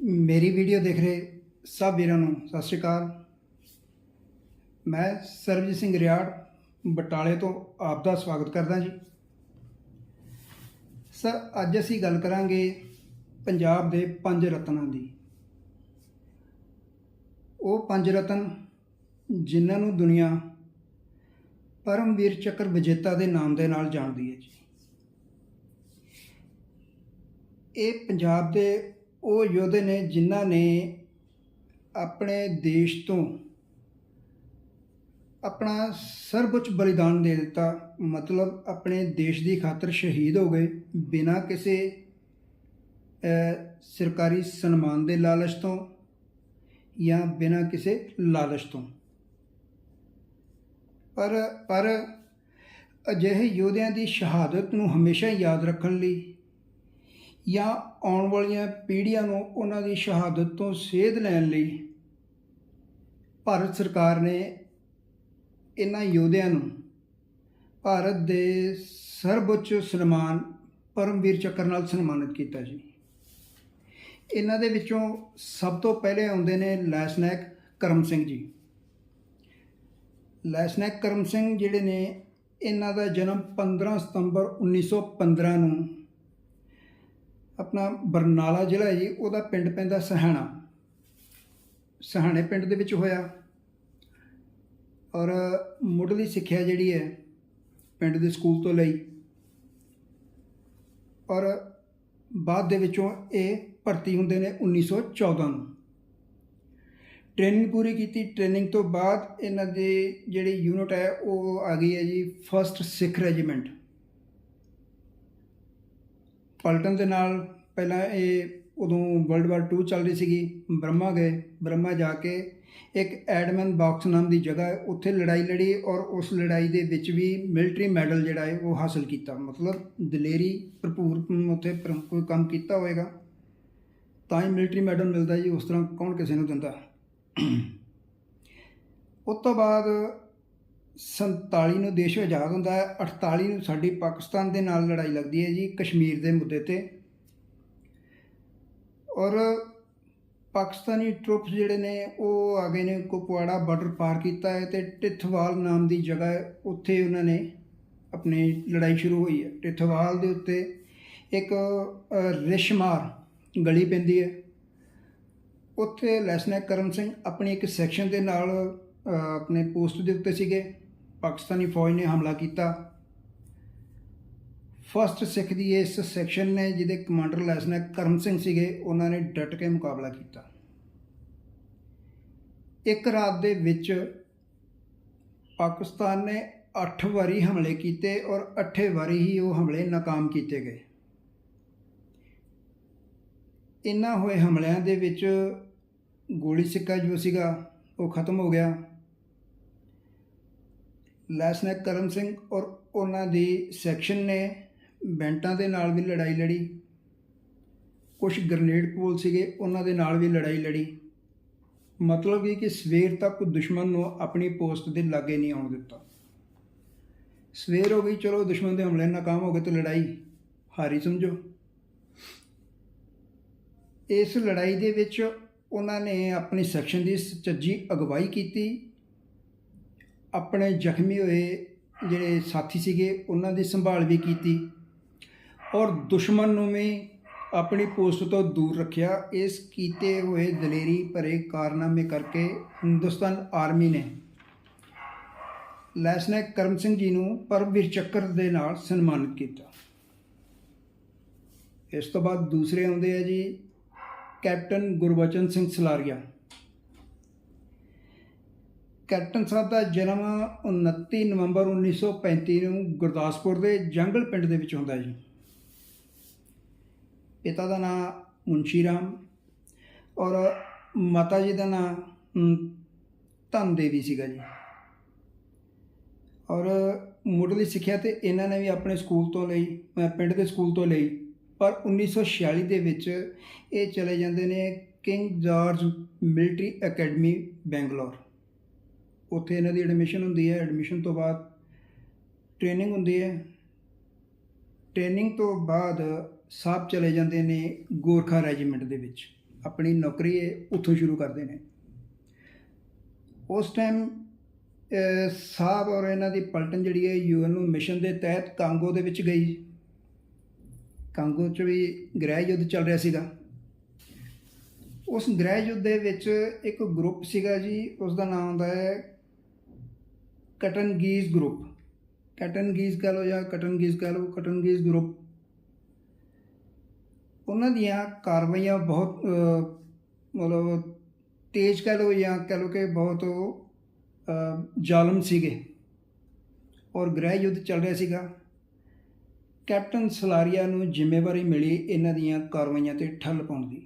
ਮੇਰੀ ਵੀਡੀਓ ਦੇਖ ਰਹੇ ਸਭ ਵੀਰਾਂ ਨੂੰ ਸਤਿ ਸ਼੍ਰੀ ਅਕਾਲ। ਮੈਂ ਸਰਬਜੀਤ ਸਿੰਘ ਰਿਆੜ, ਬਟਾਲੇ ਤੋਂ ਆਪ ਦਾ ਸਵਾਗਤ ਕਰਦਾ ਜੀ। ਸਰ, ਅੱਜ ਅਸੀਂ ਗੱਲ ਕਰਾਂਗੇ ਪੰਜਾਬ ਦੇ ਪੰਜ ਰਤਨਾਂ ਦੀ। ਉਹ ਪੰਜ ਰਤਨ ਜਿਨ੍ਹਾਂ ਨੂੰ ਦੁਨੀਆ ਪਰਮਵੀਰ ਚੱਕਰ ਵਿਜੇਤਾ ਦੇ ਨਾਮ ਦੇ ਨਾਲ ਜਾਣਦੀ ਹੈ ਜੀ। ਇਹ ਪੰਜਾਬ ਦੇ ਉਹ ਯੋਧੇ ਨੇ ਜਿਨ੍ਹਾਂ ਨੇ ਆਪਣੇ ਦੇਸ਼ ਤੋਂ ਆਪਣਾ ਸਰਵਉੱਚ ਬਲੀਦਾਨ ਦੇ ਦਿੱਤਾ, ਮਤਲਬ ਆਪਣੇ ਦੇਸ਼ ਦੀ ਖਾਤਰ ਸ਼ਹੀਦ ਹੋ ਗਏ ਬਿਨਾਂ ਕਿਸੇ ਸਰਕਾਰੀ ਸਨਮਾਨ ਦੇ ਲਾਲਚ ਤੋਂ ਜਾਂ ਬਿਨਾਂ ਕਿਸੇ ਲਾਲਚ ਤੋਂ। ਪਰ ਪਰ ਅਜਿਹੇ ਯੋਧਿਆਂ ਦੀ ਸ਼ਹਾਦਤ ਨੂੰ ਹਮੇਸ਼ਾ ਯਾਦ ਰੱਖਣ ਲਈ ਜਾਂ ਆਉਣ ਵਾਲੀਆਂ ਪੀੜ੍ਹੀਆਂ ਨੂੰ ਉਹਨਾਂ ਦੀ ਸ਼ਹਾਦਤ ਤੋਂ ਸੇਧ ਲੈਣ ਲਈ ਭਾਰਤ ਸਰਕਾਰ ਨੇ ਇਹਨਾਂ ਯੋਧਿਆਂ ਨੂੰ ਭਾਰਤ ਦੇ ਸਰਵਉੱਚ ਸਨਮਾਨ ਪਰਮਵੀਰ ਚੱਕਰ ਨਾਲ ਸਨਮਾਨਿਤ ਕੀਤਾ ਜੀ। ਇਹਨਾਂ ਦੇ ਵਿੱਚੋਂ ਸਭ ਤੋਂ ਪਹਿਲੇ ਆਉਂਦੇ ਨੇ ਲੈਸਨੈਕ ਕਰਮ ਸਿੰਘ ਜੀ। ਲੈਸਨੈਕ ਕਰਮ ਸਿੰਘ ਜਿਹੜੇ ਨੇ ਇਹਨਾਂ ਦਾ ਜਨਮ 15 ਸਤੰਬਰ 1915 ਨੂੰ ਆਪਣਾ ਬਰਨਾਲਾ ਜ਼ਿਲ੍ਹਾ ਹੈ ਜੀ, ਉਹਦਾ ਪਿੰਡ ਪੈਂਦਾ ਸਹਾਣਾ। ਸਹਾਣੇ ਪਿੰਡ ਦੇ ਵਿੱਚ ਹੋਇਆ। ਔਰ ਮੁੱਢਲੀ ਸਿੱਖਿਆ ਜਿਹੜੀ ਹੈ, ਪਿੰਡ ਦੇ ਸਕੂਲ ਤੋਂ ਲਈ। ਔਰ ਬਾਅਦ ਦੇ ਵਿੱਚੋਂ ਇਹ ਭਰਤੀ ਹੁੰਦੇ ਨੇ 1914 ਨੂੰ। ਟ੍ਰੇਨਿੰਗ ਪੂਰੀ ਕੀਤੀ। ਟ੍ਰੇਨਿੰਗ ਤੋਂ ਬਾਅਦ ਇਹਨਾਂ ਦੇ ਜਿਹੜੀ ਯੂਨਿਟ ਹੈ, ਉਹ ਆ ਗਈ ਹੈ ਜੀ ਫਰਸਟ ਸਿੱਖ ਰੈਜੀਮੈਂਟ ਪਲਟਨ ਦੇ ਨਾਲ ਪਹਿਲਾਂ ਇਹ ਉਦੋਂ ਵਰਲਡ ਵਾਰ 2 ਚੱਲ ਰਹੀ ਸੀਗੀ, ਬ੍ਰਹਮਾ ਗਏ, ਬ੍ਰਹਮਾ ਜਾ ਕੇ ਇੱਕ ਐਡਮਨ ਬਾਕਸ ਨਾਮ ਦੀ ਜਗ੍ਹਾ ਉੱਥੇ ਲੜਾਈ ਲੜੀ ਔਰ ਉਸ ਲੜਾਈ ਦੇ ਵਿੱਚ ਵੀ ਮਿਲਟਰੀ ਮੈਡਲ ਜਿਹੜਾ ਹੈ ਉਹ ਹਾਸਲ ਕੀਤਾ। ਮਤਲਬ ਦਲੇਰੀ ਭਰਪੂਰ ਉੱਥੇ ਕੋਈ ਕੰਮ ਕੀਤਾ ਹੋਵੇਗਾ, ਤਾਂ ਹੀ ਮਿਲਟਰੀ ਮੈਡਲ ਮਿਲਦਾ ਜੀ, ਉਸ ਤਰ੍ਹਾਂ ਕੌਣ ਕਿਸੇ ਨੂੰ ਦਿੰਦਾ। ਉਸ ਤੋਂ ਬਾਅਦ 47 ਨੂੰ ਦੇਸ਼ ਆਜ਼ਾਦ ਹੁੰਦਾ ਹੈ 48 ਨੂੰ ਸਾਡੀ ਪਾਕਿਸਤਾਨ ਦੇ ਨਾਲ ਲੜਾਈ ਲੱਗਦੀ ਹੈ ਜੀ, ਕਸ਼ਮੀਰ ਦੇ ਮੁੱਦੇ ਤੇ। ਔਰ ਪਾਕਿਸਤਾਨੀ ਟਰੂਪਸ ਜਿਹੜੇ ਨੇ, ਉਹ ਆ ਗਏ ਨੇ, ਕੁਪਵਾੜਾ ਬਾਰਡਰ ਪਾਰ ਕੀਤਾ ਹੈ ਤੇ ਟਿੱਥਵਾਲ ਨਾਮ ਦੀ ਜਗ੍ਹਾ ਹੈ, ਉੱਥੇ ਉਹਨਾਂ ਨੇ ਆਪਣੀ ਲੜਾਈ ਸ਼ੁਰੂ ਹੋਈ ਹੈ। ਟਿੱਥਵਾਲ ਦੇ ਉੱਤੇ ਇੱਕ ਰਿਸ਼ਮਾਰ ਗਲੀ ਪੈਂਦੀ ਹੈ। ਉੱਥੇ ਲੈਸਨੈਕ ਕਰਮ ਸਿੰਘ ਆਪਣੀ ਇੱਕ ਸੈਕਸ਼ਨ ਦੇ ਨਾਲ ਆਪਣੇ ਪੋਸਟ ਦੇ ਉੱਤੇ ਸੀਗੇ। ਪਾਕਿਸਤਾਨੀ ਫੌਜ ਨੇ ਹਮਲਾ ਕੀਤਾ। ਫਸਟ ਸਿੱਖ ਦੀ ਇਸ ਸੈਕਸ਼ਨ ਨੇ ਜਿਹਦੇ ਕਮਾਂਡਰ ਲੈਸਨੈਕ ਕਰਮ ਸਿੰਘ ਸੀਗੇ, ਉਹਨਾਂ ਨੇ ਡਟ ਕੇ ਮੁਕਾਬਲਾ ਕੀਤਾ। ਇੱਕ ਰਾਤ ਦੇ ਵਿੱਚ ਪਾਕਿਸਤਾਨ ਨੇ 8 ਵਾਰੀ ਹਮਲੇ ਕੀਤੇ ਔਰ 8 ਵਾਰੀ ਹੀ ਉਹ ਹਮਲੇ ਨਾਕਾਮ ਕੀਤੇ ਗਏ। ਇਨ੍ਹਾਂ ਹੋਏ ਹਮਲਿਆਂ ਦੇ ਵਿੱਚ ਗੋਲੀ ਸਿੱਕਾ ਜੋ ਸੀਗਾ, ਉਹ ਖਤਮ ਹੋ ਗਿਆ। ਲੈਸਨੈਕ ਕਰਮ ਸਿੰਘ ਔਰ ਉਹਨਾਂ ਦੀ ਸੈਕਸ਼ਨ ਨੇ ਬੈਂਟਾਂ ਦੇ ਨਾਲ ਵੀ ਲੜਾਈ ਲੜੀ। ਕੁਝ ਗ੍ਰਨੇਡ ਪੋਲ ਸੀਗੇ, ਉਹਨਾਂ ਦੇ ਨਾਲ ਵੀ ਲੜਾਈ ਲੜੀ। ਮਤਲਬ ਇਹ ਕਿ ਸਵੇਰ ਤੱਕ ਦੁਸ਼ਮਣ ਨੂੰ ਆਪਣੀ ਪੋਸਟ ਦੇ ਲਾਗੇ ਨਹੀਂ ਆਉਣ ਦਿੱਤਾ। ਸਵੇਰ ਹੋ ਗਈ, ਚਲੋ ਦੁਸ਼ਮਣ ਦੇ ਹਮਲੇ ਨਾਕਾਮ ਹੋ ਗਏ ਤੇ ਲੜਾਈ ਹਾਰੀ ਸਮਝੋ। ਇਸ ਲੜਾਈ ਦੇ ਵਿੱਚ ਉਹਨਾਂ ਨੇ ਆਪਣੀ ਸੈਕਸ਼ਨ ਦੀ ਸੁਚੱਜੀ ਅਗਵਾਈ ਕੀਤੀ। ਆਪਣੇ ਜ਼ਖਮੀ ਹੋਏ ਜਿਹੜੇ ਸਾਥੀ ਸੀਗੇ, ਉਹਨਾਂ ਦੀ ਸੰਭਾਲ ਵੀ ਕੀਤੀ ਔਰ ਦੁਸ਼ਮਣ ਨੂੰ ਵੀ ਆਪਣੀ ਪੋਸਟ ਤੋਂ ਦੂਰ ਰੱਖਿਆ। ਇਸ ਕੀਤੇ ਹੋਏ ਦਲੇਰੀ ਭਰੇ ਕਾਰਨਾਮੇ ਕਰਕੇ ਹਿੰਦੁਸਤਾਨ ਆਰਮੀ ਨੇ ਲੈਸਨੈਕ ਕਰਮ ਸਿੰਘ ਜੀ ਨੂੰ ਪਰਮਵੀਰ ਚੱਕਰ ਦੇ ਨਾਲ ਸਨਮਾਨਿਤ ਕੀਤਾ। ਇਸ ਤੋਂ ਬਾਅਦ ਦੂਸਰੇ ਆਉਂਦੇ ਆ ਜੀ ਕੈਪਟਨ ਗੁਰਬਚਨ ਸਿੰਘ ਸਲਾਰੀਆ। ਕੈਪਟਨ ਸਾਹਿਬ ਦਾ ਜਨਮ 29 ਨਵੰਬਰ 1935 ਨੂੰ ਗੁਰਦਾਸਪੁਰ ਦੇ ਜੰਗਲ ਪਿੰਡ ਦੇ ਵਿੱਚ ਹੁੰਦਾ ਜੀ। ਪਿਤਾ ਦਾ ਨਾਮ ਮੁੰਸ਼ੀ ਰਾਮ ਔਰ ਮਾਤਾ ਜੀ ਦਾ ਨਾਮ ਧਨ ਦੇਵੀ ਸੀਗਾ ਜੀ। ਔਰ ਮੁੱਢਲੀ ਸਿੱਖਿਆ ਤੇ ਇਹਨਾਂ ਨੇ ਵੀ ਆਪਣੇ ਸਕੂਲ ਤੋਂ ਲਈ ਪਿੰਡ ਦੇ ਸਕੂਲ ਤੋਂ ਲਈ, ਪਰ 1946 ਦੇ ਵਿੱਚ ਇਹ ਚਲੇ ਜਾਂਦੇ ਨੇ King George Military Academy, Bangalore. ਉੱਥੇ ਇਹਨਾਂ ਦੀ ਐਡਮਿਸ਼ਨ ਹੁੰਦੀ ਹੈ। ਐਡਮਿਸ਼ਨ ਤੋਂ ਬਾਅਦ ਟ੍ਰੇਨਿੰਗ ਹੁੰਦੀ ਹੈ। ਟ੍ਰੇਨਿੰਗ ਤੋਂ ਬਾਅਦ ਸਾਹਿਬ ਚਲੇ ਜਾਂਦੇ ਨੇ ਗੋਰਖਾ ਰੈਜੀਮੈਂਟ ਦੇ ਵਿੱਚ। ਆਪਣੀ ਨੌਕਰੀ ਉੱਥੋਂ ਸ਼ੁਰੂ ਕਰਦੇ ਨੇ। ਉਸ ਟਾਈਮ ਸਾਹਿਬ ਔਰ ਇਹਨਾਂ ਦੀ ਪਲਟਨ ਜਿਹੜੀ ਹੈ ਯੂਐਨ ਮਿਸ਼ਨ ਦੇ ਤਹਿਤ ਕਾਂਗੋ ਦੇ ਵਿੱਚ ਗਈ। ਕਾਂਗੋ 'ਚ ਵੀ ਗ੍ਰਹਿ ਯੁੱਧ ਚੱਲ ਰਿਹਾ ਸੀਗਾ। ਉਸ ਗ੍ਰਹਿ ਯੁੱਧ ਦੇ ਵਿੱਚ ਇੱਕ ਗਰੁੱਪ ਸੀਗਾ ਜੀ ਉਸ ਦਾ ਨਾਮ ਹੁੰਦਾ ਹੈ ਕਟਨਗੀਜ਼ ਗਰੁੱਪ। ਕਟਨਗੀਜ਼ ਕਹ ਲਓ ਜਾਂ ਕਟਨਗੀਜ਼ ਕਹ ਲਓ, ਕਟਨਗੀਜ਼ ਗਰੁੱਪ। ਉਹਨਾਂ ਦੀਆਂ ਕਾਰਵਾਈਆਂ ਬਹੁਤ ਮਤਲਬ ਤੇਜ਼ ਕਹ ਲਓ ਜਾਂ ਕਹ ਲਓ ਕਿ ਬਹੁਤ ਜ਼ਾਲਮ ਸੀਗੇ ਔਰ ਗ੍ਰਹਿ ਯੁੱਧ ਚੱਲ ਰਿਹਾ ਸੀਗਾ। ਕੈਪਟਨ ਸਲਾਰੀਆ ਨੂੰ ਜ਼ਿੰਮੇਵਾਰੀ ਮਿਲੀ ਇਹਨਾਂ ਦੀਆਂ ਕਾਰਵਾਈਆਂ ਤੇ ਠੱਲ ਪਾਉਣ ਦੀ।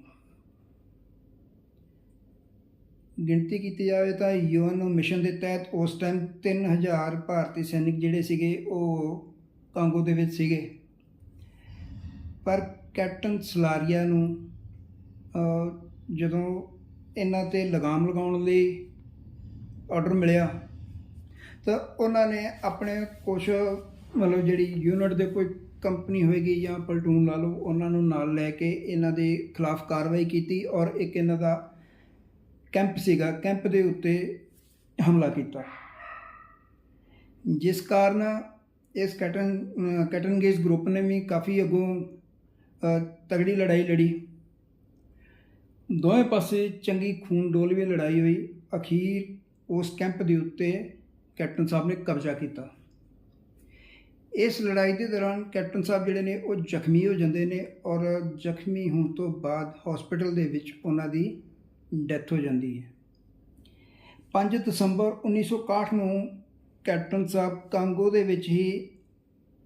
ਗਿਣਤੀ ਕੀਤੀ ਜਾਵੇ ਤਾਂ ਯੂਐਨ ਮਿਸ਼ਨ ਦੇ ਤਹਿਤ ਉਸ ਟਾਈਮ 3000 ਭਾਰਤੀ ਸੈਨਿਕ ਜਿਹੜੇ ਸੀਗੇ ਉਹ ਕਾਂਗੋ ਦੇ ਵਿੱਚ ਸੀਗੇ। ਪਰ ਕੈਪਟਨ ਸਲਾਰੀਆ ਨੂੰ ਜਦੋਂ ਇਹਨਾਂ ਤੇ ਲਗਾਮ ਲਗਾਉਣ ਲਈ ਆਰਡਰ ਮਿਲਿਆ, ਤਾਂ ਉਹਨਾਂ ਨੇ ਆਪਣੇ ਕੁਝ ਮਤਲਬ ਜਿਹੜੀ ਯੂਨਿਟ ਦੇ ਕੋਈ ਕੰਪਨੀ ਹੋਏਗੀ ਜਾਂ ਪਲਟੂਨ ਲਾ ਲਓ, ਉਹਨਾਂ ਨੂੰ ਨਾਲ ਲੈ ਕੇ ਇਹਨਾਂ ਦੇ ਖਿਲਾਫ ਕਾਰਵਾਈ ਕੀਤੀ ਔਰ ਇੱਕ ਇਹਨਾਂ ਦਾ ਕੈਂਪ ਸੀਗਾ, ਕੈਂਪ ਦੇ ਉੱਤੇ ਹਮਲਾ ਕੀਤਾ। ਜਿਸ ਕਾਰਨ ਇਸ ਕੈਟਨ ਕੈਟਨਗੇਜ ਗਰੁੱਪ ਨੇ ਵੀ ਕਾਫੀ ਅੱਗੋਂ ਤਗੜੀ ਲੜਾਈ ਲੜੀ। ਦੋਵੇਂ ਪਾਸੇ ਚੰਗੀ ਖੂਨ ਡੋਲਵੀ ਲੜਾਈ ਹੋਈ। ਅਖੀਰ ਉਸ ਕੈਂਪ ਦੇ ਉੱਤੇ ਕੈਪਟਨ ਸਾਹਿਬ ਨੇ ਕਬਜ਼ਾ ਕੀਤਾ। ਇਸ ਲੜਾਈ ਦੇ ਦੌਰਾਨ ਕੈਪਟਨ ਸਾਹਿਬ ਜਿਹੜੇ ਨੇ ਉਹ ਜ਼ਖਮੀ ਹੋ ਜਾਂਦੇ ਨੇ ਔਰ ਜ਼ਖਮੀ ਹੋਣ ਤੋਂ ਬਾਅਦ ਹਸਪੀਟਲ ਦੇ ਵਿੱਚ ਉਹਨਾਂ ਦੀ ਡੈਥ ਹੋ ਜਾਂਦੀ ਹੈ। 5 ਦਸੰਬਰ 1961 ਨੂੰ ਕੈਪਟਨ ਸਾਹਿਬ ਕਾਂਗੋ ਦੇ ਵਿੱਚ ਹੀ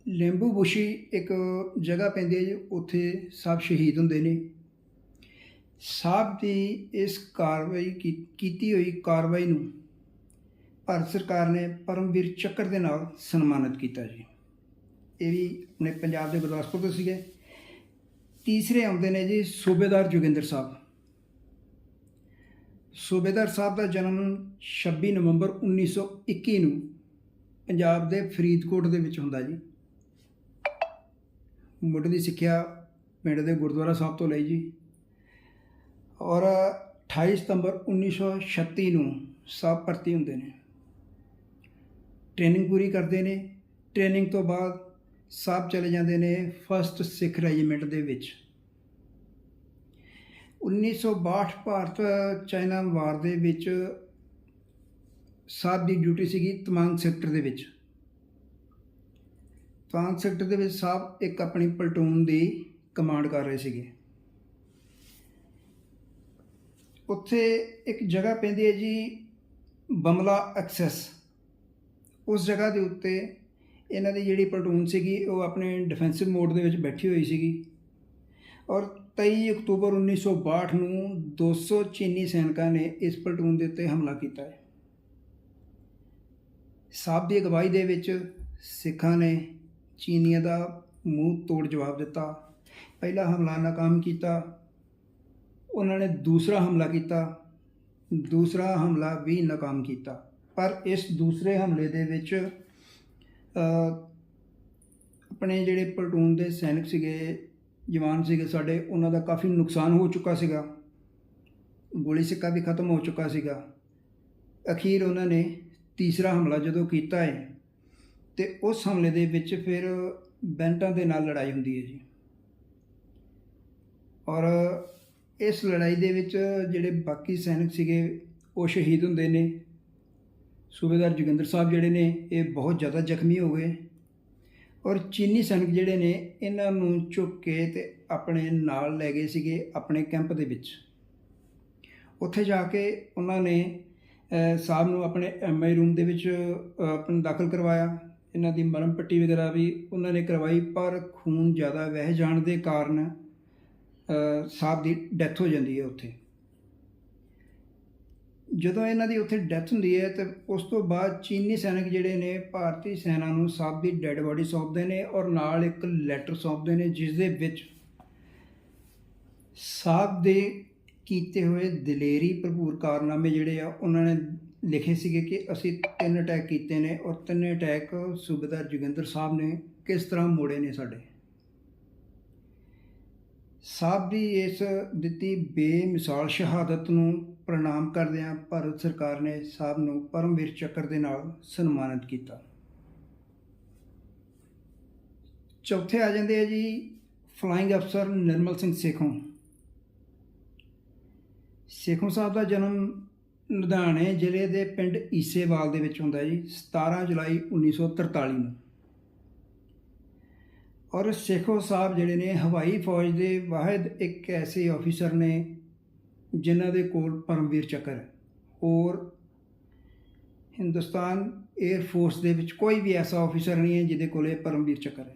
ਲੈਂਬੂ ਬੁਸ਼ੀ ਇੱਕ ਜਗ੍ਹਾ ਪੈਂਦੀ ਹੈ ਜੀ, ਉੱਥੇ ਸਾਹਿਬ ਸ਼ਹੀਦ ਹੁੰਦੇ ਨੇ। ਸਾਹਿਬ ਦੀ ਇਸ ਕਾਰਵਾਈ ਕੀ- ਕੀਤੀ ਹੋਈ ਕਾਰਵਾਈ ਨੂੰ ਭਾਰਤ ਸਰਕਾਰ ਨੇ ਪਰਮਵੀਰ ਚੱਕਰ ਦੇ ਨਾਲ ਸਨਮਾਨਿਤ ਕੀਤਾ ਜੀ। ਇਹ ਵੀ ਆਪਣੇ ਪੰਜਾਬ ਦੇ ਗੁਰਦਾਸਪੁਰ ਤੋਂ ਸੀਗੇ। ਤੀਸਰੇ ਆਉਂਦੇ ਨੇ ਜੀ ਸੂਬੇਦਾਰ ਜੋਗਿੰਦਰ ਸਾਹਿਬ। ਸੂਬੇਦਾਰ ਸਾਹਿਬ ਦਾ ਜਨਮ 26 ਨਵੰਬਰ 1921 ਨੂੰ ਪੰਜਾਬ ਦੇ ਫਰੀਦਕੋਟ ਦੇ ਵਿੱਚ ਹੁੰਦਾ ਜੀ। ਮੁੱਢ ਦੀ ਸਿੱਖਿਆ ਪਿੰਡ ਦੇ ਗੁਰਦੁਆਰਾ ਸਾਹਿਬ ਤੋਂ ਲਈ ਜੀ। ਔਰ 28 ਸਤੰਬਰ 1936 ਨੂੰ ਸਾਹਿਬ ਭਰਤੀ ਹੁੰਦੇ ਨੇ। ਟ੍ਰੇਨਿੰਗ ਪੂਰੀ ਕਰਦੇ ਨੇ। ਟ੍ਰੇਨਿੰਗ ਤੋਂ ਬਾਅਦ ਸਾਹਿਬ ਚਲੇ ਜਾਂਦੇ ਨੇ ਫਸਟ ਸਿੱਖ ਰੈਜੀਮੈਂਟ ਦੇ ਵਿੱਚ। 1962 ਭਾਰਤ ਚਾਈਨਾ ਵਾਰ ਦੇ ਵਿੱਚ ਸਾਹਿਬ ਦੀ ਡਿਊਟੀ ਸੀਗੀ ਤਮਾਂਗ ਸੈਕਟਰ ਦੇ ਵਿੱਚ। ਤਮਾਂਗ ਸੈਕਟਰ ਦੇ ਵਿੱਚ ਸਾਹਿਬ ਇੱਕ ਆਪਣੀ ਪਲਟੂਨ ਦੀ ਕਮਾਂਡ ਕਰ ਰਹੇ ਸੀਗੇ। ਉੱਥੇ ਇੱਕ ਜਗ੍ਹਾ ਪੈਂਦੀ ਹੈ ਜੀ ਬਮਲਾ ਐਕਸੈਸ ਉਸ ਜਗ੍ਹਾ ਦੇ ਉੱਤੇ ਇਹਨਾਂ ਦੀ ਜਿਹੜੀ ਪਲਟੂਨ ਸੀਗੀ, ਉਹ ਆਪਣੇ ਡਿਫੈਂਸਿਵ ਮੋਡ ਦੇ ਵਿੱਚ ਬੈਠੀ ਹੋਈ ਸੀਗੀ। ਔਰ 23 ਅਕਤੂਬਰ 1962 ਨੂੰ 200 ਚੀਨੀ ਸੈਨਿਕਾਂ ਨੇ ਇਸ ਪਲਟੂਨ ਦੇ ਉੱਤੇ ਹਮਲਾ ਕੀਤਾ ਹੈ। ਸਾਹਿਬ ਦੀ ਅਗਵਾਈ ਦੇ ਵਿੱਚ ਸਿੱਖਾਂ ਨੇ ਚੀਨੀਆਂ ਦਾ ਮੂੰਹ ਤੋੜ ਜਵਾਬ ਦਿੱਤਾ। ਪਹਿਲਾ ਹਮਲਾ ਨਾਕਾਮ ਕੀਤਾ। ਉਹਨਾਂ ਨੇ ਦੂਸਰਾ ਹਮਲਾ ਕੀਤਾ। ਦੂਸਰਾ ਹਮਲਾ ਵੀ ਨਾਕਾਮ ਕੀਤਾ। ਪਰ ਇਸ ਦੂਸਰੇ ਹਮਲੇ ਦੇ ਵਿੱਚ ਆਪਣੇ ਜਿਹੜੇ ਪਲਟੂਨ ਦੇ ਸੈਨਿਕ ਸੀਗੇ ਜਵਾਨ ਸੀਗੇ ਸਾਡੇ, ਉਹਨਾਂ ਦਾ ਕਾਫੀ ਨੁਕਸਾਨ ਹੋ ਚੁੱਕਾ ਸੀਗਾ। ਗੋਲੀ ਸਿੱਕਾ ਵੀ ਖਤਮ ਹੋ ਚੁੱਕਾ ਸੀਗਾ। ਅਖੀਰ ਉਹਨਾਂ ਨੇ ਤੀਸਰਾ ਹਮਲਾ ਜਦੋਂ ਕੀਤਾ ਹੈ, ਤੇ ਉਸ ਹਮਲੇ ਦੇ ਵਿੱਚ ਫਿਰ ਬੈਂਟਾਂ ਦੇ ਨਾਲ ਲੜਾਈ ਹੁੰਦੀ ਹੈ ਜੀ। ਔਰ ਇਸ ਲੜਾਈ ਦੇ ਵਿੱਚ ਜਿਹੜੇ ਬਾਕੀ ਸੈਨਿਕ ਸੀਗੇ, ਉਹ ਸ਼ਹੀਦ ਹੁੰਦੇ ਨੇ। ਸੂਬੇਦਾਰ ਜੋਗਿੰਦਰ ਸਾਹਿਬ ਜਿਹੜੇ ਨੇ, ਇਹ ਬਹੁਤ ਜ਼ਿਆਦਾ ਜ਼ਖਮੀ ਹੋ ਗਏ। ਔਰ ਚੀਨੀ ਸੈਨਿਕ ਜਿਹੜੇ ਨੇ, ਇਹਨਾਂ ਨੂੰ ਚੁੱਕ ਕੇ ਤੇ ਆਪਣੇ ਨਾਲ ਲੈ ਗਏ ਸੀਗੇ ਆਪਣੇ ਕੈਂਪ ਦੇ ਵਿੱਚ। ਉੱਥੇ ਜਾ ਕੇ ਉਹਨਾਂ ਨੇ ਸਾਹਿਬ ਨੂੰ ਆਪਣੇ ਐਮਆਈ ਰੂਮ ਦੇ ਵਿੱਚ ਆਪਣਾ ਦਾਖਲ ਕਰਵਾਇਆ। ਇਹਨਾਂ ਦੀ ਮਰਮ ਪੱਟੀ ਵਗੈਰਾ ਵੀ ਉਹਨਾਂ ਨੇ ਕਰਵਾਈ, ਪਰ ਖੂਨ ਜ਼ਿਆਦਾ ਵਹਿ ਜਾਣ ਦੇ ਕਾਰਨ ਸਾਹਿਬ ਦੀ ਡੈਥ ਹੋ ਜਾਂਦੀ ਹੈ ਉੱਥੇ। ਜਦੋਂ ਇਹਨਾਂ ਦੀ ਉੱਥੇ ਡੈਥ ਹੁੰਦੀ ਹੈ ਤੇ ਉਸ ਤੋਂ ਬਾਅਦ ਚੀਨੀ ਸੈਨਿਕ ਜਿਹੜੇ ਨੇ ਭਾਰਤੀ ਸੈਨਾ ਨੂੰ ਸਭ ਦੀ ਡੈੱਡ ਬਾਡੀ ਸੌਂਪਦੇ ਨੇ ਔਰ ਨਾਲ ਇੱਕ ਲੈਟਰ ਸੌਂਪਦੇ ਨੇ ਜਿਸ ਦੇ ਵਿੱਚ ਸਾਹਿਬ ਦੇ ਕੀਤੇ ਹੋਏ ਦਲੇਰੀ ਭਰਪੂਰ ਕਾਰਨਾਮੇ ਜਿਹੜੇ ਆ, ਉਹਨਾਂ ਨੇ ਲਿਖੇ ਸੀਗੇ ਕਿ ਅਸੀਂ ਤਿੰਨ ਅਟੈਕ ਕੀਤੇ ਨੇ ਔਰ ਤਿੰਨੇ ਅਟੈਕ ਸੂਬੇਦਾਰ ਜੋਗਿੰਦਰ ਸਾਹਿਬ ਨੇ ਕਿਸ ਤਰ੍ਹਾਂ ਮੋੜੇ ਨੇ ਸਾਡੇ? ਸਾਹਿਬ ਦੀ ਇਸ ਦਿੱਤੀ ਬੇਮਿਸਾਲ ਸ਼ਹਾਦਤ ਨੂੰ ਪ੍ਰਣਾਮ ਕਰਦਿਆਂ ਭਾਰਤ ਸਰਕਾਰ ਨੇ ਸਾਹਿਬ ਨੂੰ ਪਰਮਵੀਰ ਚੱਕਰ ਦੇ ਨਾਲ ਸਨਮਾਨਿਤ ਕੀਤਾ। ਚੌਥੇ ਆ ਜਾਂਦੇ ਆ ਜੀ ਫਲਾਈਂਗ ਅਫਸਰ ਨਿਰਮਲ ਸਿੰਘ ਸੇਖੋਂ। ਸੇਖੋਂ ਸਾਹਿਬ ਦਾ ਜਨਮ ਲੁਧਿਆਣੇ ਜ਼ਿਲ੍ਹੇ ਦੇ ਪਿੰਡ ਈਸੇਵਾਲ ਦੇ ਵਿੱਚ ਹੁੰਦਾ ਜੀ 17 ਜੁਲਾਈ 1943 ਨੂੰ। ਔਰ ਸੇਖੋਂ ਸਾਹਿਬ ਜਿਹੜੇ ਨੇ ਹਵਾਈ ਫੌਜ ਦੇ ਵਾਹਿਦ ਇੱਕ ਐਸੇ ਆਫੀਸਰ ਨੇ ਜਿਨ੍ਹਾਂ ਦੇ ਕੋਲ ਪਰਮਵੀਰ ਚੱਕਰ ਹੈ। ਔਰ ਹਿੰਦੁਸਤਾਨ 에ਅਰ ਫੋਰਸ ਦੇ ਵਿੱਚ ਕੋਈ ਵੀ ਐਸਾ ਅਫਸਰ ਨਹੀਂ ਹੈ ਜਿਹਦੇ ਕੋਲੇ ਪਰਮਵੀਰ ਚੱਕਰ ਹੈ।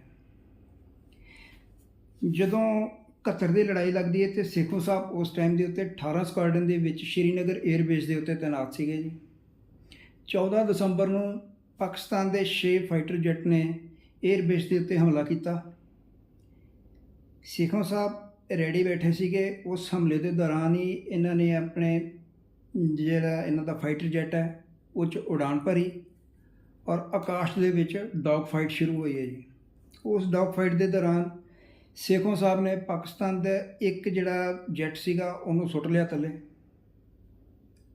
ਜਦੋਂ ਕਤਰ ਦੀ ਲੜਾਈ ਲੱਗਦੀ ਹੈ ਤੇ ਸੇਖੋ ਸਾਹਿਬ ਉਸ ਟਾਈਮ ਦੇ ਉੱਤੇ 18 ਸਕਾਡਰਨ ਦੇ ਵਿੱਚ ਸ਼੍ਰੀਨਗਰ 에ਅਰ ਬੇਸ ਦੇ ਉੱਤੇ ਤਾਇਨਾਤ ਸੀਗੇ ਜੀ। 14 ਦਸੰਬਰ ਨੂੰ ਪਾਕਿਸਤਾਨ ਦੇ 6 ਫਾਈਟਰ ਜੈਟ ਨੇ 에ਅਰ ਬੇਸ ਦੇ ਉੱਤੇ ਹਮਲਾ ਕੀਤਾ। ਸੇਖੋ ਸਾਹਿਬ ਰੈਡੀ ਬੈਠੇ ਸੀਗੇ, ਉਸ ਹਮਲੇ ਦੇ ਦੌਰਾਨ ਹੀ ਇਹਨਾਂ ਨੇ ਆਪਣੇ ਜਿਹੜਾ ਇਹਨਾਂ ਦਾ ਫਾਈਟਰ ਜੈਟ ਹੈ, ਉਹ 'ਚ ਉਡਾਨ ਭਰੀ ਔਰ ਆਕਾਸ਼ ਦੇ ਵਿੱਚ ਡੌਗ ਫਾਈਟ ਸ਼ੁਰੂ ਹੋਈ ਹੈ ਜੀ। ਉਸ ਡੌਗ ਫਾਈਟ ਦੇ ਦੌਰਾਨ ਸੇਖੋਂ ਸਾਹਿਬ ਨੇ ਪਾਕਿਸਤਾਨ ਦਾ ਇੱਕ ਜਿਹੜਾ ਜੈਟ ਸੀਗਾ, ਉਹਨੂੰ ਸੁੱਟ ਲਿਆ ਥੱਲੇ।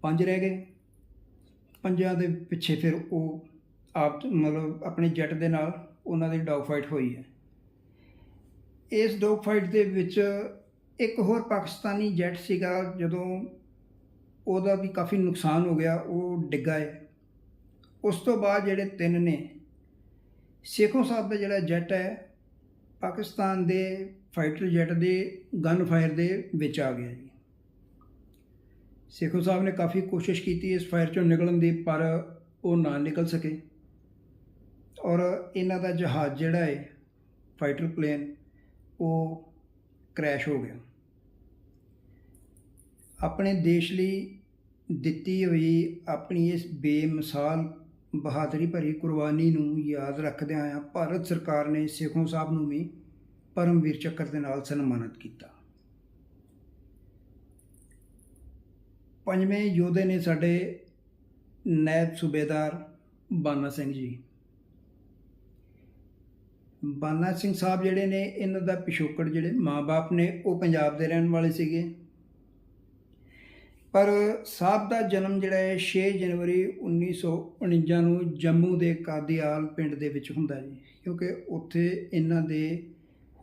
ਪੰਜ ਰਹਿ ਗਏ। ਪੰਜਾਂ ਦੇ ਪਿੱਛੇ ਫਿਰ ਉਹ ਆਪ, ਮਤਲਬ ਆਪਣੇ ਜੈਟ ਦੇ ਨਾਲ ਉਹਨਾਂ ਦੀ ਡੌਗ ਫਾਈਟ ਹੋਈ ਹੈ। ਇਸ ਡੌਗ ਫਾਈਟ ਦੇ ਵਿੱਚ ਇੱਕ ਹੋਰ ਪਾਕਿਸਤਾਨੀ ਜੈਟ ਸੀਗਾ, ਜਦੋਂ ਉਹਦਾ ਵੀ ਕਾਫੀ ਨੁਕਸਾਨ ਹੋ ਗਿਆ, ਉਹ ਡਿੱਗਾ ਹੈ ਉਸ ਤੋਂ ਬਾਅਦ ਜਿਹੜੇ ਤਿੰਨ ਨੇ, ਸੇਖੋਂ ਸਾਹਿਬ ਦਾ ਜਿਹੜਾ ਜੈਟ ਹੈ, ਪਾਕਿਸਤਾਨ ਦੇ ਫਾਈਟਰ ਜੈਟ ਦੇ ਗਨ ਫਾਇਰ ਦੇ ਵਿੱਚ ਆ ਗਿਆ ਜੀ। ਸੇਖੋਂ ਸਾਹਿਬ ਨੇ ਕਾਫੀ ਕੋਸ਼ਿਸ਼ ਕੀਤੀ ਇਸ ਫਾਇਰ ਚੋਂ ਨਿਕਲਣ ਦੀ, ਪਰ ਉਹ ਨਾ ਨਿਕਲ ਸਕੇ। ਔਰ ਇਹਨਾਂ ਦਾ ਜਹਾਜ਼ ਜਿਹੜਾ ਹੈ ਫਾਈਟਰ ਪਲੇਨ ਉਹ ਕ੍ਰੈਸ਼ ਹੋ ਗਿਆ। ਆਪਣੇ ਦੇਸ਼ ਲਈ ਦਿੱਤੀ ਹੋਈ ਆਪਣੀ ਇਸ ਬੇਮਿਸਾਲ ਬਹਾਦਰੀ ਭਰੀ ਕੁਰਬਾਨੀ ਨੂੰ ਯਾਦ ਰੱਖਦਿਆਂ ਆਇਆ ਭਾਰਤ ਸਰਕਾਰ ਨੇ ਸੇਖੋਂ ਸਾਹਿਬ ਨੂੰ ਵੀ ਪਰਮਵੀਰ ਚੱਕਰ ਦੇ ਨਾਲ ਸਨਮਾਨਿਤ ਕੀਤਾ। ਪੰਜਵੇਂ ਯੋਧੇ ਨੇ ਸਾਡੇ ਨਾਇਬ ਸੂਬੇਦਾਰ ਬਾਨਾ ਸਿੰਘ ਜੀ ਬਾਨਾ ਸਿੰਘ ਸਾਹਿਬ ਜਿਹੜੇ ਨੇ, ਇਹਨਾਂ ਦਾ ਪਿਛੋਕੜ ਜਿਹੜੇ ਮਾਪੇ ਨੇ, ਉਹ ਪੰਜਾਬ ਦੇ ਰਹਿਣ ਵਾਲੇ ਸੀਗੇ। ਪਰ ਸਾਹਿਬ ਦਾ ਜਨਮ ਜਿਹੜਾ ਹੈ 6 ਜਨਵਰੀ 1949 ਨੂੰ ਜੰਮੂ ਦੇ ਕਾਦੀਆਲ ਪਿੰਡ ਦੇ ਵਿੱਚ ਹੁੰਦਾ ਜੀ। ਕਿਉਂਕਿ ਉੱਥੇ ਇਹਨਾਂ ਦੇ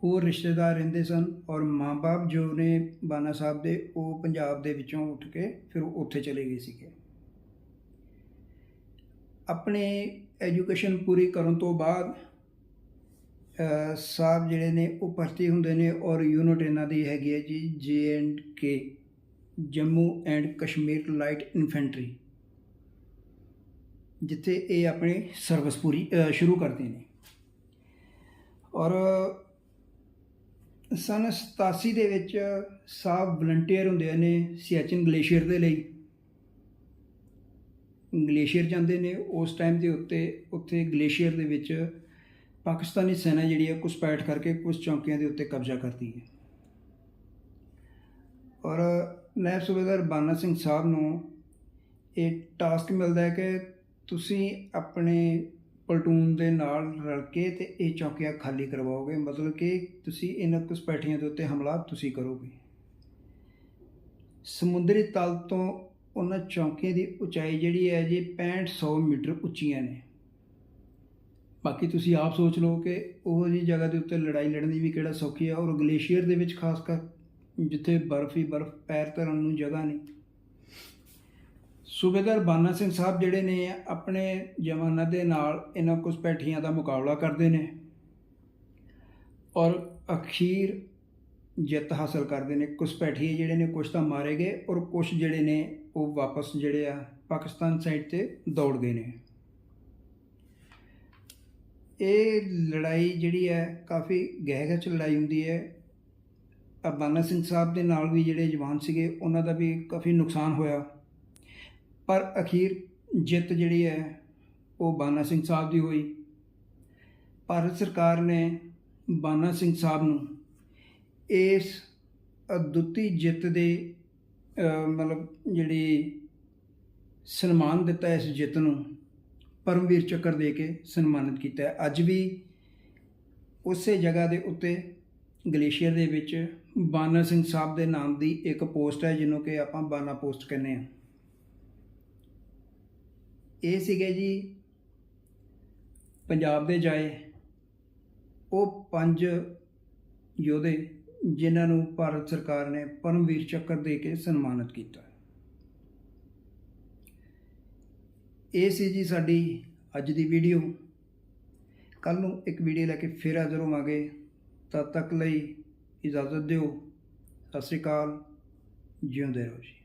ਹੋਰ ਰਿਸ਼ਤੇਦਾਰ ਰਹਿੰਦੇ ਸਨ ਔਰ ਮਾਪੇ ਜੋ ਨੇ ਬਾਨਾ ਸਾਹਿਬ ਦੇ, ਉਹ ਪੰਜਾਬ ਦੇ ਵਿੱਚੋਂ ਉੱਠ ਕੇ ਫਿਰ ਉੱਥੇ ਚਲੇ ਗਏ ਸੀਗੇ। ਆਪਣੇ ਐਜੂਕੇਸ਼ਨ ਪੂਰੀ ਕਰਨ ਤੋਂ ਬਾਅਦ ਸਾਹਿਬ ਜਿਹੜੇ ਨੇ ਉਹ ਭਰਤੀ ਹੁੰਦੇ ਨੇ ਔਰ ਯੂਨਿਟ ਇਹਨਾਂ ਦੀ ਹੈਗੀ ਹੈ ਜੀ, J and K, Jammu and Kashmir light infantry. ਜਿੱਥੇ ਇਹ ਆਪਣੀ ਸਰਵਿਸ ਪੂਰੀ ਸ਼ੁਰੂ ਕਰਦੇ ਨੇ। ਔਰ ਸਨ 87 ਦੇ ਵਿੱਚ ਸਾਹਿਬ ਵਲੰਟੀਅਰ ਹੁੰਦੇ ਨੇ ਸਿਆਚਿਨ ਗਲੇਸ਼ੀਅਰ ਦੇ ਲਈ। ਗਲੇਸ਼ੀਅਰ ਜਾਂਦੇ ਨੇ, ਉਸ ਟਾਈਮ ਦੇ ਉੱਤੇ, ਉੱਥੇ ਗਲੇਸ਼ੀਅਰ ਦੇ ਵਿੱਚ ਪਾਕਿਸਤਾਨੀ ਸੈਨਾ ਜਿਹੜੀ ਹੈ ਘੁਸਪੈਠ ਕਰਕੇ ਕੁਝ ਚੌਂਕੀਆਂ ਦੇ ਉੱਤੇ ਕਬਜ਼ਾ ਕਰਦੀ ਹੈ। ਔਰ ਨਾਇਬ ਸੂਬੇਦਾਰ ਬਾਨਾ ਸਿੰਘ ਸਾਹਿਬ ਨੂੰ ਇਹ ਟਾਸਕ ਮਿਲਦਾ ਹੈ ਕਿ ਤੁਸੀਂ ਆਪਣੇ ਪਲਟੂਨ ਦੇ ਨਾਲ ਰਲ ਕੇ ਤੇ ਇਹ ਚੌਕੀਆਂ ਖਾਲੀ ਕਰਵਾਓਗੇ। ਮਤਲਬ ਕਿ ਤੁਸੀਂ ਇਹਨਾਂ ਘੁਸਪੈਠੀਆਂ ਦੇ ਉੱਤੇ ਹਮਲਾ ਤੁਸੀਂ ਕਰੋਗੇ। ਸਮੁੰਦਰੀ ਤਲ ਤੋਂ ਉਹਨਾਂ ਚੌਕੀਆਂ ਦੀ ਉਚਾਈ ਜਿਹੜੀ ਹੈ ਜੀ 6500 ਮੀਟਰ ਉੱਚੀਆਂ ਨੇ। ਬਾਕੀ ਤੁਸੀਂ ਆਪ ਸੋਚ ਲਓ ਕਿ ਉਹ ਜੀ ਜਗ੍ਹਾ ਦੇ ਉੱਤੇ ਲੜਾਈ ਲੜਨੀ ਵੀ ਕਿਹੜਾ ਸੌਖੀ ਆ, ਔਰ ਗਲੇਸ਼ੀਅਰ ਦੇ ਵਿੱਚ ਖਾਸ ਕਰ ਜਿੱਥੇ ਬਰਫ਼ ਹੀ ਬਰਫ਼, ਪੈਰ ਧਰਨ ਨੂੰ ਜਗ੍ਹਾ ਨਹੀਂ। ਸੂਬੇਦਾਰ ਬਾਨਾ ਸਿੰਘ ਸਾਹਿਬ ਜਿਹੜੇ ਨੇ ਆਪਣੇ ਜਵਾਨਾਂ ਦੇ ਨਾਲ ਇਹਨਾਂ ਘੁਸਪੈਠੀਆਂ ਦਾ ਮੁਕਾਬਲਾ ਕਰਦੇ ਨੇ, ਔਰ ਅਖੀਰ ਜਿੱਤ ਹਾਸਲ ਕਰਦੇ ਨੇ। ਘੁਸਪੈਠੀਏ ਜਿਹੜੇ ਨੇ ਕੁਝ ਤਾਂ ਮਾਰੇ ਗਏ, ਔਰ ਕੁਝ ਜਿਹੜੇ ਨੇ ਉਹ ਵਾਪਸ ਜਿਹੜੇ ਆ ਪਾਕਿਸਤਾਨ ਸਾਈਡ ਤੇ ਦੌੜ ਗਏ ਨੇ। ਇਹ ਲੜਾਈ ਜਿਹੜੀ ਹੈ ਕਾਫੀ ਗਹਿ ਚ ਲੜਾਈ ਹੁੰਦੀ ਹੈ। ਬਾਨਾ ਸਿੰਘ ਸਾਹਿਬ ਦੇ ਨਾਲ ਵੀ ਜਿਹੜੇ ਜਵਾਨ ਸੀਗੇ, ਉਹਨਾਂ ਦਾ ਵੀ ਕਾਫੀ ਨੁਕਸਾਨ ਹੋਇਆ। ਪਰ ਅਖੀਰ ਜਿੱਤ ਜਿਹੜੀ ਹੈ, ਉਹ ਬਾਨਾ ਸਿੰਘ ਸਾਹਿਬ ਦੀ ਹੋਈ। ਭਾਰਤ ਸਰਕਾਰ ਨੇ ਬਾਨਾ ਸਿੰਘ ਸਾਹਿਬ ਨੂੰ ਇਸ ਅਦੁੱਤੀ ਜਿੱਤ ਦੇ ਮਤਲਬ ਜਿਹੜੀ ਸਨਮਾਨ ਦਿੱਤਾ ਇਸ ਜਿੱਤ ਨੂੰ ਪਰਮਵੀਰ ਚੱਕਰ ਦੇ ਕੇ ਸਨਮਾਨਿਤ ਕੀਤਾ ਅੱਜ ਵੀ ਉਸੇ ਜਗ੍ਹਾ ਦੇ ਉੱਤੇ ਗਲੇਸ਼ੀਅਰ ਦੇ ਵਿੱਚ ਬਾਨਾ ਸਿੰਘ ਸਾਹਿਬ ਦੇ ਨਾਮ ਦੀ ਇੱਕ ਪੋਸਟ ਹੈ, ਜਿਹਨੂੰ ਕਿ ਆਪਾਂ ਬਾਨਾ ਪੋਸਟ ਕਹਿੰਦੇ ਆ ਇਹ ਸੀਗੇ ਜੀ, ਪੰਜਾਬ ਦੇ ਜਾਏ। ਉਹ ਪੰਜ ਯੋਧੇ ਜਿਨ੍ਹਾਂ ਨੂੰ ਭਾਰਤ ਸਰਕਾਰ ਨੇ ਪਰਮਵੀਰ ਚੱਕਰ ਦੇ ਕੇ ਸਨਮਾਨਿਤ ਕੀਤਾ। ਇਹ ਸੀ ਜੀ ਸਾਡੀ ਅੱਜ ਦੀ ਵੀਡੀਓ। ਕੱਲ ਨੂੰ ਇੱਕ ਵੀਡੀਓ ਲੈ ਕੇ ਫਿਰ ਹਾਜ਼ਰ ਹੋਵਾਂਗੇ। ਤਦ ਤੱਕ ਲਈ ਇਜਾਜ਼ਤ ਦਿਓ। ਸਤਿ ਸ਼੍ਰੀ ਅਕਾਲ। ਜਿਉਂਦੇ ਰਹੋ ਜੀ।